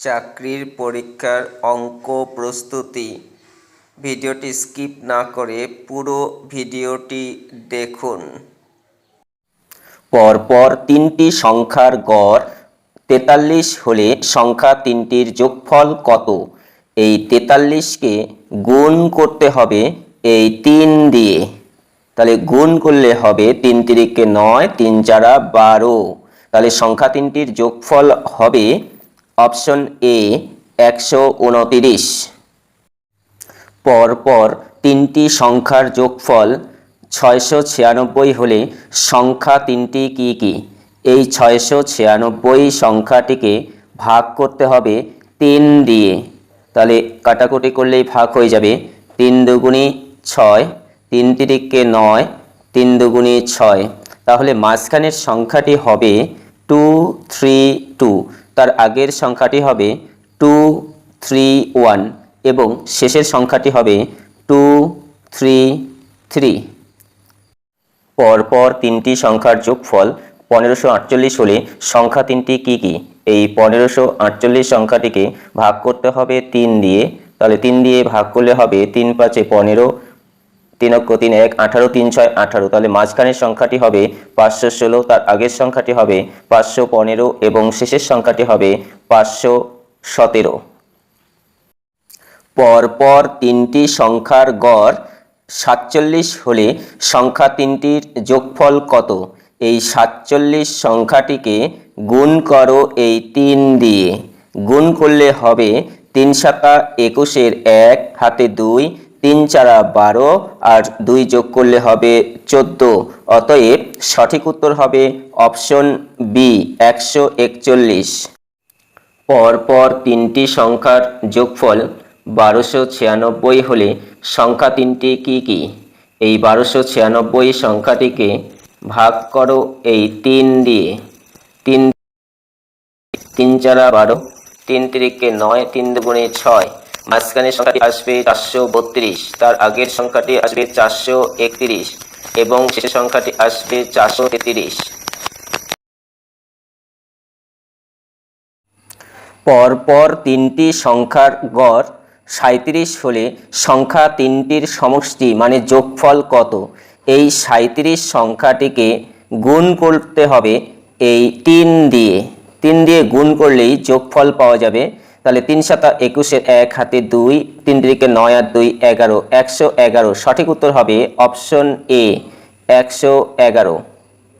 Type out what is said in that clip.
চাকরির পরীক্ষার অঙ্ক প্রস্তুতি। ভিডিওটি স্কিপ না করে পুরো ভিডিওটি দেখুন। পরপর তিনটি সংখ্যার গড়, তেতাল্লিশ হলে সংখ্যা তিনটির যোগফল কত? এই তেতাল্লিশকে গুণ করতে হবে এই তিন দিয়ে। তাহলে গুণ করলে হবে তিন তিরিকে নয়, তিন চারা বারো। তাহলে সংখ্যা তিনটির যোগফল হবে অপশন এ, একশো উনতিরিশ। পরপর তিনটি সংখ্যার যোগফল ছয়শো ছিয়ানব্বই হলে সংখ্যা তিনটি কি কি? এই ছয়শো ছিয়ানব্বই সংখ্যাটিকে ভাগ করতে হবে তিন দিয়ে। তাহলে কাটাকুটি করলেই ভাগ হয়ে যাবে। তিন দুগুণি ছয়, তিন তিরিকে নয়, তিন দুগুণি ছয়। তাহলে মাঝখানের সংখ্যাটি হবে টু থ্রি টু। তার আগের সংখ্যাটি হবে টু থ্রি ওয়ান এবং শেষের সংখ্যাটি হবে টু থ্রি থ্রি পরপর তিনটি সংখ্যার যোগফল পনেরোশো আটচল্লিশ হলে সংখ্যা তিনটি কি কি? এই পনেরোশো আটচল্লিশ সংখ্যাটিকে ভাগ করতে হবে তিন দিয়ে। তাহলে তিন দিয়ে ভাগ করলে হবে তিন পাঁচে পনেরো তিন অক্ষ তিন এক আঠারো, তিন ছয়, আঠারো। তাহলে মাঝখানের সংখ্যাটি হবে পাঁচশো ষোলো, তার আগের সংখ্যাটি হবে পাঁচশো পনেরো এবং শেষের সংখ্যাটি হবে পাঁচশো সতেরো। পরপর তিনটি সংখ্যার গড় সাতচল্লিশ হলে সংখ্যা তিনটির যোগফল কত? এই সাতচল্লিশ সংখ্যাটিকে গুণ করো এই তিন দিয়ে। গুণ করলে হবে তিন সাতা একুশের এক, হাতে দুই তিন চারা বারো আর দুই যোগ করলে হবে চোদ্দ। অতএব সঠিক উত্তর হবে অপশন বি, একশো একচল্লিশ। পরপর তিনটি সংখ্যার যোগফল বারোশো ছিয়ানব্বই হলে সংখ্যা তিনটি কি কি? এই বারোশো ছিয়ানব্বই সংখ্যাটিকে ভাগ করো এই তিন দিয়ে। তিন তিন চারা বারো, তিন তিরিকে নয়, তিন দুগুণে ছয়। মাঝখানের সংখ্যাটি আসবে চারশো বত্রিশ, তার আগের সংখ্যাটি আসবে চারশো একত্রিশ এবং শেষের সংখ্যাটি আসবে চারশো তেত্রিশ। পরপর তিনটি সংখ্যার গড় সাঁত্রিশ হলে সংখ্যা তিনটির সমষ্টি মানে যোগফল কত? এই সাঁত্রিশ সংখ্যাটিকে গুণ করতে হবে এই তিন দিয়ে। তিন দিয়ে গুণ করলেই যোগফল পাওয়া যাবে তাহলে তিন সাতা একুশের এক, হাতে দুই, তিন দিকে নয় আর দুই, এগারো, একশো এগারো। সঠিক উত্তর হবে অপশন এ, একশো এগারো।